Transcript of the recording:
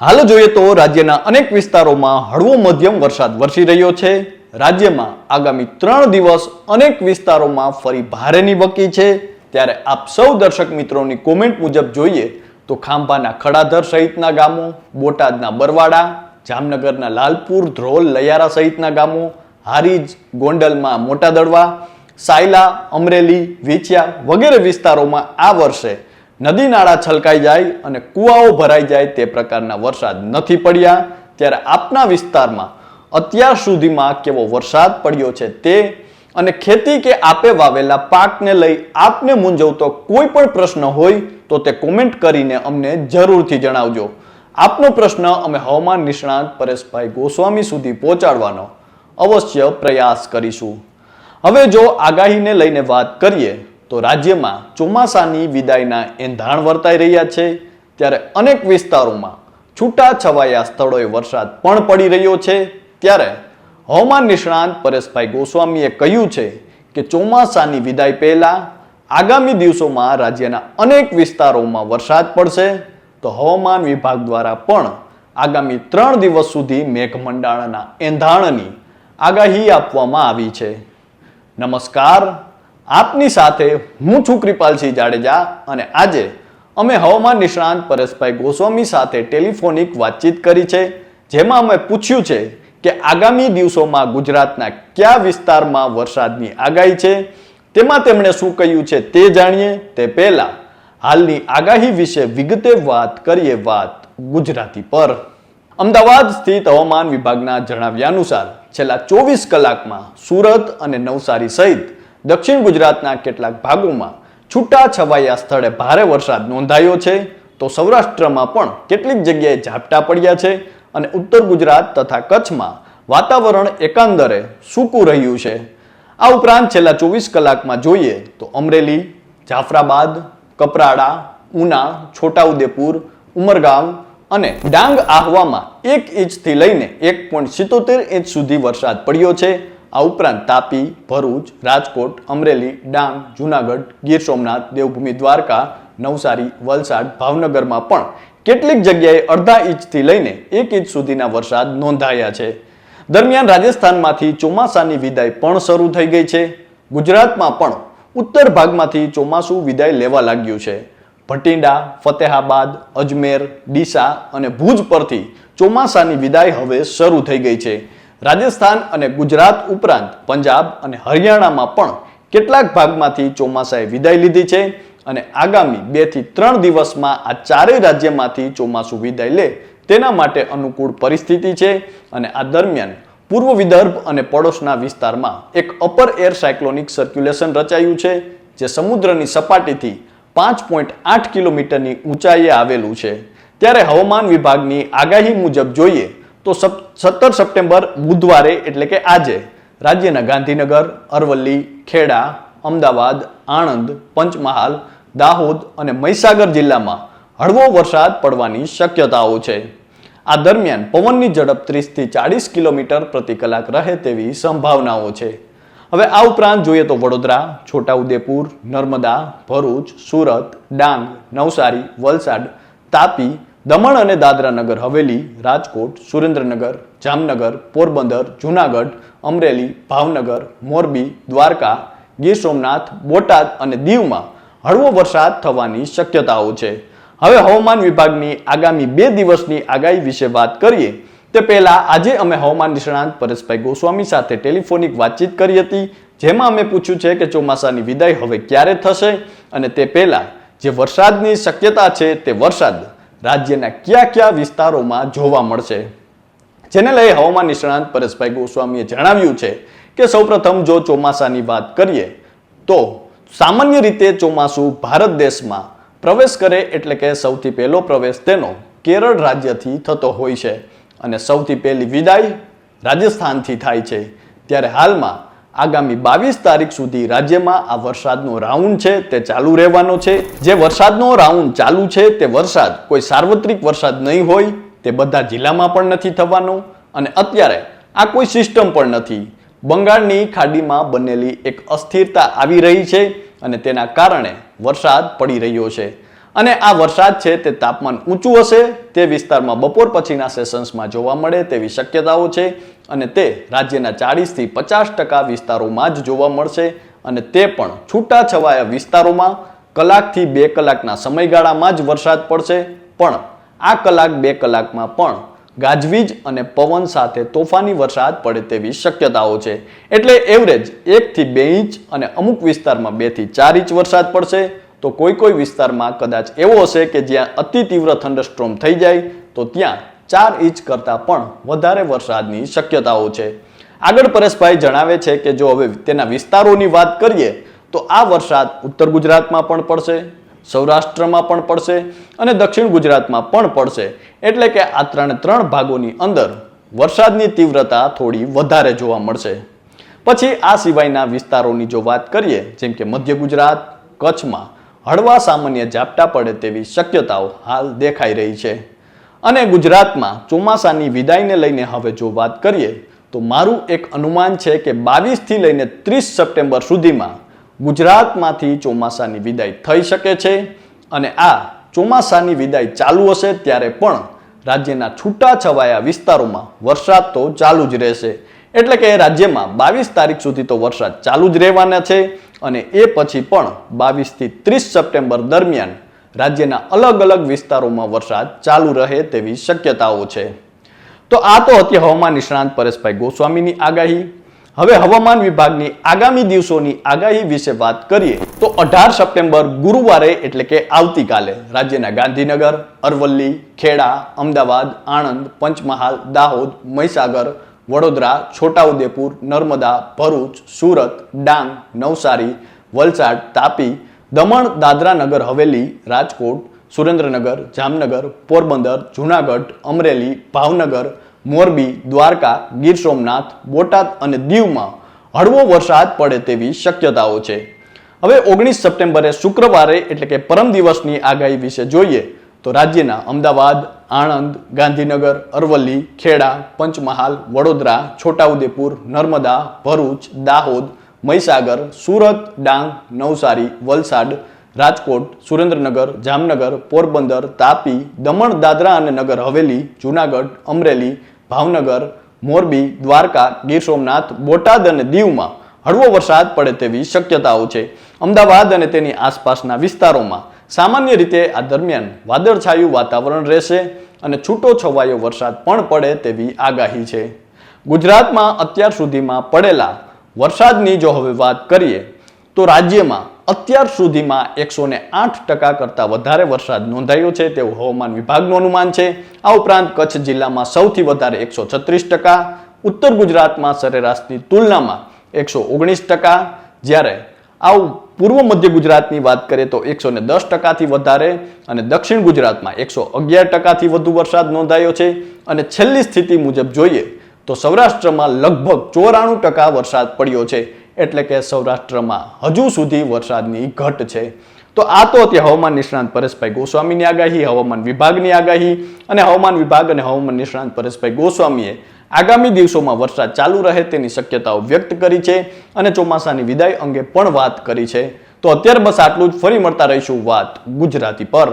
હાલ જોઈએ તો રાજ્યના અનેક વિસ્તારોમાં હળવો મધ્યમ વરસાદ વરસી રહ્યો છે. રાજ્યમાં આગામી ત્રણ દિવસ અનેક વિસ્તારોમાં ફરી ભારેની વકી છે. ત્યારે આપ સૌ દર્શક મિત્રોની કોમેન્ટ મુજબ જોઈએ તો ખાંભાના ખડાધર સહિતના ગામો, બોટાદના બરવાડા, જામનગરના લાલપુર, ધ્રોલ, લયારા સહિતના ગામો, હારીજ, ગોંડલમાં મોટા દડવા સાયલા, અમરેલી વિછિયા વગેરે વિસ્તારોમાં આ વર્ષે નદી નાળા છલકાઈ જાય અને કૂવાઓ ભરાઈ જાય તે પ્રકારના વરસાદ નથી પડ્યા. ત્યારે આપના વિસ્તારમાં અત્યાર સુધીમાં કેવો વરસાદ પડ્યો છે તે અને ખેતી કે આપે વાવેલા પાકને લઈ આપને મૂંઝવતો કોઈ પણ પ્રશ્ન હોય તો તે કોમેન્ટ કરીને અમને જરૂરથી જણાવજો. આપનો પ્રશ્ન અમે હવામાન નિષ્ણાંત પરેશભાઈ ગોસ્વામી સુધી પહોંચાડવાનો અવશ્ય પ્રયાસ કરીશું. હવે જો આગાહીને લઈને વાત કરીએ તો રાજ્યમાં ચોમાસાની વિદાયના એંધાણ વર્તાઈ રહ્યા છે. ત્યારે અનેક વિસ્તારોમાં છૂટા છવાયા સ્થળોએ વરસાદ પણ પડી રહ્યો છે. ત્યારે હવામાન નિષ્ણાંત પરેશભાઈ ગોસ્વામીએ કહ્યું છે કે ચોમાસાની વિદાય પહેલા આગામી દિવસોમાં રાજ્યના અનેક વિસ્તારોમાં વરસાદ પડશે. તો હવામાન વિભાગ દ્વારા પણ આગામી ત્રણ દિવસ સુધી મેઘમંડાળના એંધાણની આગાહી આપવામાં આવી છે. નમસ્કાર. આપની સાથે હું છું કૃપાલસિંહ જાડેજા અને આજે અમે હવામાન નિષ્ણાંત પરેશભાઈ ગોસ્વામી સાથે ટેલિફોનિક વાતચીત કરી છે, જેમાં અમે પૂછ્યું છે કે આગામી દિવસોમાં ગુજરાતના કયા વિસ્તારમાં વરસાદની આગાહી છે, તેમાં તેમણે શું કહ્યું છે તે જાણીએ. તે પહેલા હાલની આગાહી વિશે વિગતે વાત કરીએ વાત ગુજરાતી પર. અમદાવાદ સ્થિત હવામાન વિભાગના જણાવ્યા અનુસાર છેલ્લા ચોવીસ કલાકમાં સુરત અને નવસારી સહિત દક્ષિણ ગુજરાતના કેટલાક ભાગોમાં છૂટા છવાયા સ્થળે ભારે વરસાદ નોંધાયો છે. તો સૌરાષ્ટ્રમાં પણ કેટલીક જગ્યાએ ઝાપટા પડ્યા છે અને ઉત્તર ગુજરાત તથા કચ્છમાં વાતાવરણ એકાંદરે સૂકું રહ્યું છે. આ ઉપરાંત છેલ્લા ચોવીસ કલાકમાં જોઈએ તો અમરેલી, જાફરાબાદ, કપરાડા, ઉના, છોટાઉદેપુર ઉમરગામ અને ડાંગ આહવામાં એક ઇંચથી લઈને એક પોઈન્ટ સિત્તોતેર ઇંચ સુધી વરસાદ પડ્યો છે. આ ઉપરાંત તાપી, ભરૂચ, રાજકોટ, અમરેલી, ડાંગ, જુનાગઢ, ગીર સોમનાથ, દેવભૂમિ, દ્વારકા, નવસારી, વલસાડ, ભાવનગરમાં પણ કેટલીક જગ્યાએ અડધા ઇંચથી લઈને એક ઇંચ સુધીના વરસાદ નોંધાયા છે. દરમિયાન રાજસ્થાનમાંથી ચોમાસાની વિદાય પણ શરૂ થઈ ગઈ છે. ગુજરાતમાં પણ ઉત્તર ભાગમાંથી ચોમાસું વિદાય લેવા લાગ્યું છે. ભટિંડા, ફતેહાબાદ, અજમેર, ડીસા અને ભુજ પરથી ચોમાસાની વિદાય હવે શરૂ થઈ ગઈ છે. રાજસ્થાન અને ગુજરાત ઉપરાંત પંજાબ અને હરિયાણામાં પણ કેટલાક ભાગમાંથી ચોમાસાએ વિદાય લીધી છે અને આગામી બેથી ત્રણ દિવસમાં આ ચારેય રાજ્યમાંથી ચોમાસું વિદાય લે તેના માટે અનુકૂળ પરિસ્થિતિ છે અને આ દરમિયાન પૂર્વ વિદર્ભ અને પડોશના વિસ્તારમાં એક અપર એર સાયક્લોનિક સર્ક્યુલેશન રચાયું છે, જે સમુદ્રની સપાટીથી પાંચ પોઈન્ટ આઠ કિલોમીટરની ઊંચાઈએ આવેલું છે. ત્યારે હવામાન વિભાગની આગાહી મુજબ જોઈએ તો સત્તર સપ્ટેમ્બર બુધવારે, એટલે કે આજે, રાજ્યના ગાંધીનગર, અરવલ્લી, ખેડા, અમદાવાદ, આણંદ, પંચમહાલ, દાહોદ અને મહીસાગર જિલ્લામાં હળવો વરસાદ પડવાની શક્યતાઓ છે. આ દરમિયાન પવનની ઝડપ ત્રીસથી ચાળીસ કિલોમીટર પ્રતિ કલાક રહે તેવી સંભાવનાઓ છે. હવે આ ઉપરાંત જોઈએ તો વડોદરા, છોટાઉદેપુર, નર્મદા, ભરૂચ, સુરત, ડાંગ, નવસારી, વલસાડ, તાપી દમણ અને દાદરા નગર, હવેલી, રાજકોટ, સુરેન્દ્રનગર, જામનગર, પોરબંદર, જુનાગઢ, અમરેલી, ભાવનગર, મોરબી, દ્વારકા, ગીર સોમનાથ, બોટાદ અને દીવમાં હળવો વરસાદ થવાની શક્યતાઓ છે. હવે હવામાન વિભાગની આગામી બે દિવસની આગાહી વિશે વાત કરીએ, તે પહેલા આજે અમે હવામાન નિષ્ણાંત પરેશભાઈ ગોસ્વામી સાથે ટેલિફોનિક વાતચીત કરી હતી, જેમાં અમે પૂછ્યું છે કે ચોમાસાની વિદાય હવે ક્યારે થશે અને તે પહેલા જે વરસાદની શક્યતા છે તે વરસાદ રાજ્યના કયા કયા વિસ્તારોમાં જોવા મળશે? જેને લઈ હવામાન નિષ્ણાંત પરેશભાઈ ગોસ્વામીએ જણાવ્યું છે કે સૌપ્રથમ જો ચોમાસાની વાત કરીએ, તો સામાન્ય રીતે ચોમાસું ભારત દેશમાં પ્રવેશ કરે એટલે કે સૌથી પહેલો પ્રવેશ તેનો કેરળ રાજ્યથી થતો હોય છે. અને સૌથી પહેલી વિદાય રાજસ્થાનથી થાય છે. ત્યારે હાલમાં આગામી બાવીસ તારીખ સુધી રાજ્યમાં આ વરસાદનો રાઉન્ડ છે, તે ચાલુ રહેવાનો છે. જે વરસાદનો રાઉન્ડ ચાલુ છે, તે વરસાદ, કોઈ સાર્વત્રિક વરસાદ નહીં હોય, તે બધા જિલ્લામાં પણ નથી થવાનો. અને અત્યારે આ કોઈ સિસ્ટમ પણ નથી. બંગાળની ખાડીમાં બનેલી એક અસ્થિરતા આવી રહી છે અને તેના કારણે વરસાદ પડી રહ્યો છે. અને આ વરસાદ છે, તે તાપમાન ઊંચું હશે, તે વિસ્તારમાં બપોર પછીના સેશન્સમાં જોવા મળે તેવી શક્યતાઓ છે. અને તે રાજ્યના ચાળીસથી પચાસ ટકા વિસ્તારોમાં જ જોવા મળશે અને તે પણ છૂટાછવાયા વિસ્તારોમાં. કલાકથી બે કલાકના સમયગાળામાં જ વરસાદ પડશે, પણ આ કલાક બે કલાકમાં પણ ગાજવીજ અને પવન સાથે તોફાની વરસાદ પડે તેવી શક્યતાઓ છે. એટલે એવરેજ એકથી બે ઇંચ અને અમુક વિસ્તારમાં બેથી ચાર ઇંચ વરસાદ પડશે. તો કોઈ કોઈ વિસ્તારમાં કદાચ એવો હશે કે જ્યાં અતિ તીવ્ર થંડરસ્ટ્રોમ થઈ જાય, તો ત્યાં ચાર ઇંચ કરતાં પણ વધારે વરસાદની શક્યતાઓ છે. આગળ પરેશભાઈ જણાવે છે કે જો હવે તેના વિસ્તારોની વાત કરીએ, તો આ વરસાદ ઉત્તર ગુજરાતમાં પણ પડશે, સૌરાષ્ટ્રમાં પણ પડશે અને દક્ષિણ ગુજરાતમાં પણ પડશે. એટલે કે આ ત્રણે ત્રણ ભાગોની અંદર વરસાદની તીવ્રતા થોડી વધારે જોવા મળશે. પછી આ સિવાયના વિસ્તારોની જો વાત કરીએ, જેમ કે મધ્ય ગુજરાત, કચ્છમાં હળવા સામાન્ય ઝાપટા પડે તેવી શક્યતાઓ હાલ દેખાઈ રહી છે. અને ગુજરાતમાં ચોમાસાની વિદાયને લઈને હવે જો વાત કરીએ, તો મારું એક અનુમાન છે કે બાવીસથી લઈને ત્રીસ સપ્ટેમ્બર સુધીમાં ગુજરાતમાંથી ચોમાસાની વિદાય થઈ શકે છે અને આ ચોમાસાની વિદાય ચાલુ હશે ત્યારે પણ રાજ્યના છૂટાછવાયા વિસ્તારોમાં વરસાદ તો ચાલુ જ રહેશે. એટલે કે રાજ્યમાં બાવીસ તારીખ સુધી તો વરસાદ ચાલુ જ રહેવાના છે અને એ પછી પણ બાવીસથી ત્રીસ સપ્ટેમ્બર દરમિયાન રાજ્યના અલગ અલગ વિસ્તારોમાં વરસાદ ચાલુ રહે તેવી શક્યતાઓ છે. તો આ તો હતી હવામાન નિષ્ણાંત પરેશભાઈ ગોસ્વામીની આગાહી. હવે હવામાન વિભાગની આગામી દિવસોની આગાહી વિશે વાત કરીએ તો અઢાર સપ્ટેમ્બર ગુરુવારે એટલે કે આવતીકાલે રાજ્યના ગાંધીનગર, અરવલ્લી, ખેડા, અમદાવાદ, આણંદ, પંચમહાલ, દાહોદ, મહીસાગર, વડોદરા, છોટાઉદેપુર, નર્મદા, ભરૂચ, સુરત, ડાંગ, નવસારી, વલસાડ, તાપી દમણ, દાદરા નગર, હવેલી, રાજકોટ, સુરેન્દ્રનગર, જામનગર, પોરબંદર, જૂનાગઢ, અમરેલી, ભાવનગર, મોરબી, દ્વારકા, ગીર સોમનાથ, બોટાદ અને દીવમાં હળવો વરસાદ પડે તેવી શક્યતાઓ છે. હવે ઓગણીસ સપ્ટેમ્બરે શુક્રવારે એટલે કે પરમ દિવસની આગાહી વિશે જોઈએ તો રાજ્યના અમદાવાદ, આણંદ, ગાંધીનગર, અરવલ્લી, ખેડા, પંચમહાલ, વડોદરા, છોટાઉદેપુર, નર્મદા, ભરૂચ, દાહોદ મહીસાગર, સુરત, ડાંગ, નવસારી, વલસાડ, રાજકોટ, સુરેન્દ્રનગર, જામનગર, પોરબંદર, તાપી, દમણ, દાદરા અને નગર હવેલી, જૂનાગઢ, અમરેલી, ભાવનગર, મોરબી, દ્વારકા, ગીર સોમનાથ, બોટાદ અને દીવમાં હળવો વરસાદ પડે તેવી શક્યતાઓ છે. અમદાવાદ અને તેની આસપાસના વિસ્તારોમાં સામાન્ય રીતે આ દરમિયાન વાદળછાયું વાતાવરણ રહેશે અને છૂટો છવાયો વરસાદ પણ પડે તેવી આગાહી છે. ગુજરાતમાં અત્યાર સુધીમાં પડેલા વરસાદની જો હવે વાત કરીએ, તો રાજ્યમાં અત્યાર સુધીમાં એકસો ને આઠ ટકા કરતાં વધારે વરસાદ નોંધાયો છે. તેવું હવામાન વિભાગનું અનુમાન છે. આ ઉપરાંત કચ્છ જિલ્લામાં સૌથી વધારે એકસો છત્રીસ ટકા, ઉત્તર ગુજરાતમાં સરેરાશની તુલનામાં એકસો ઓગણીસ ટકા. જ્યારે આવું પૂર્વ મધ્ય ગુજરાતની વાત કરીએ તો એકસો ને દસ ટકાથી વધારે અને દક્ષિણ ગુજરાતમાં એકસો અગિયાર ટકાથી વધુ વરસાદ નોંધાયો છે. અને છેલ્લી સ્થિતિ મુજબ જોઈએ તો સૌરાષ્ટ્રમાં લગભગ ચોરાણું ટકા વરસાદ પડ્યો છે. એટલે કે સૌરાષ્ટ્રમાં હજુ સુધી વરસાદની ઘટ છે. તો આ તો હતી હવામાન નિષ્ણાંત પરેશભાઈ ગોસ્વામીની આગાહી, હવામાન વિભાગની આગાહી અને હવામાન વિભાગ અને હવામાન નિષ્ણાંત પરેશભાઈ ગોસ્વામીએ આગામી દિવસોમાં વરસાદ ચાલુ રહે તેની શક્યતાઓ વ્યક્ત કરી છે અને ચોમાસાની વિદાય અંગે પણ વાત કરી છે. તો અત્યારે બસ આટલું જ. ફરી મળતા રહીશું વાત ગુજરાતી પર.